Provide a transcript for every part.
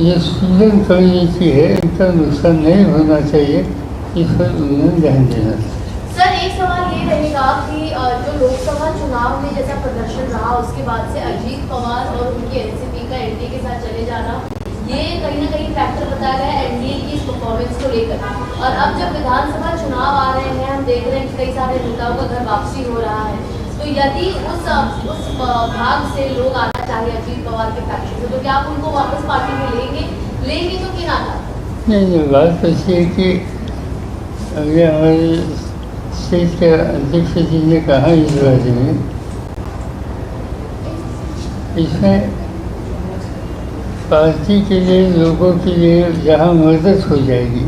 ये सूजन student community है इनका नुकसान नहीं होना चाहिए इस पर उन्हें ध्यान देना सर, एक सवाल ये रहेगा कि जो लोकसभा चुनाव में जैसा प्रदर्शन रहा, उसके बाद से अजीत पवार और उनकी एनसीपी का एनडीए के साथ चले जाना, ये कहीं ना कहीं फैक्टर बताया गया है एनडीए की इस परफॉर्मेंस को लेकर। और अब जब विधानसभा चुनाव आ रहे हैं, हम देख रहे हैं कि कई सारे नेताओं का घर वापसी हो रहा है। तो यदि उस उस भाग से लोग आना चाहिए अजीत पवार के फैक्शन से तो क्या आप उनको वापस पार्टी में लेंगे? लेंगे तो आधार नहीं नहीं, बात ऐसी है कि अभी हमारे स्टेट के अध्यक्ष जी ने कहा इस बारे में। इसमें पार्टी के लिए, लोगों के लिए जहाँ मदद हो जाएगी,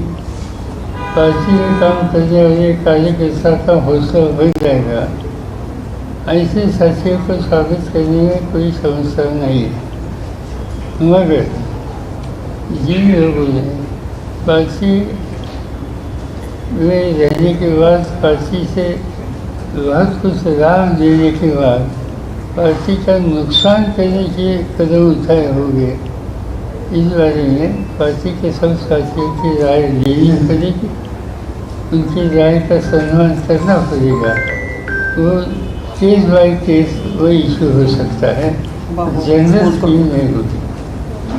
पार्टी में काम करने वाले कार्यकर्ता का हौसला बढ़ जाएगा। ऐसे साथियों को स्वागत करने में कोई समस्या नहीं है। मगर जिन लोगों ने पार्टी में रहने के बाद पार्टी से बहुत कुछ लाभ देने के बाद पार्टी का नुकसान करने के कदम उठाए होंगे। इस बारे में पार्टी के सब साथियों की राय लेनी पड़ेगी। उनकी राय का सम्मान करना पड़ेगा। वो केस बाय केस वो इशू हो सकता है। जनरल स्कीम नहीं होती।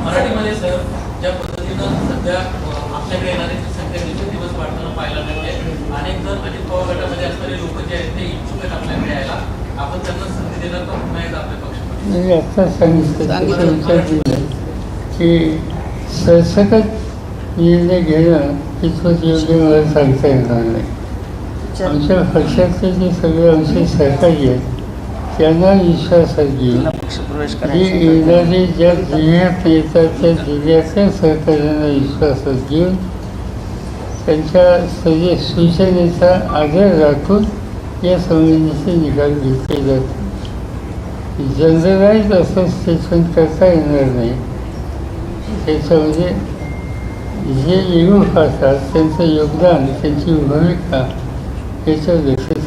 मराठीमध्ये सर ज्या पद्धतीनं सध्या अ, आपल्याकडे येणाऱ्यांची संख्या दिवसेंदिवस वाढताना पाहायला मिळते अनेक जण अजित पवार गटामध्ये असणारे लोक जे आहेत ते इच्छुक आहेत आपल्याकडे यायला. आपण त्यांना संधी देणार का? पुन्हा एकदा आपल्या पक्षाकडे म्हणजे आता सांगितलं विचार दिलं की सरसकट निर्णय घेणं कितपत योग्य मला सांगता येणार नाही. आमच्या पक्षाचे जे सगळे आमचे सहकारी आहेत त्यांना विश्वासात घेऊन पक्षप्रवेश जे येणारे ज्या जिल्ह्यात येतात त्या जिल्ह्याच्या सहकार्यांना विश्वासात घेऊन त्यांच्या सगळे सूचनेचा आदर राखून या संबंधीचे निकाल घेतले जातात जनरलाइज असं स्टेटमेंट करता येणार नाही. त्याच्यामध्ये जे युवक असतात त्यांचं योगदान त्यांची भूमिका मुख्यमंत्री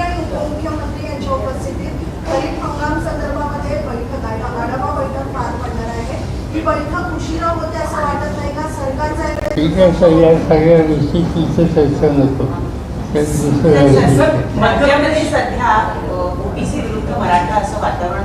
आणि उपमुख्यमंत्री यांच्या उपस्थितीत खरीप हंगाम संदर्भामध्ये बैठक आहे आढावा बैठक पार पडणार आहे ही बैठक उशिरा होते असं वाटत नाही का सरकारचा ठीक आहे सर या सगळ्या गोष्टी तिथे चर्चा नको सध्या ओबीसी विरुद्ध मराठा असं वातावरण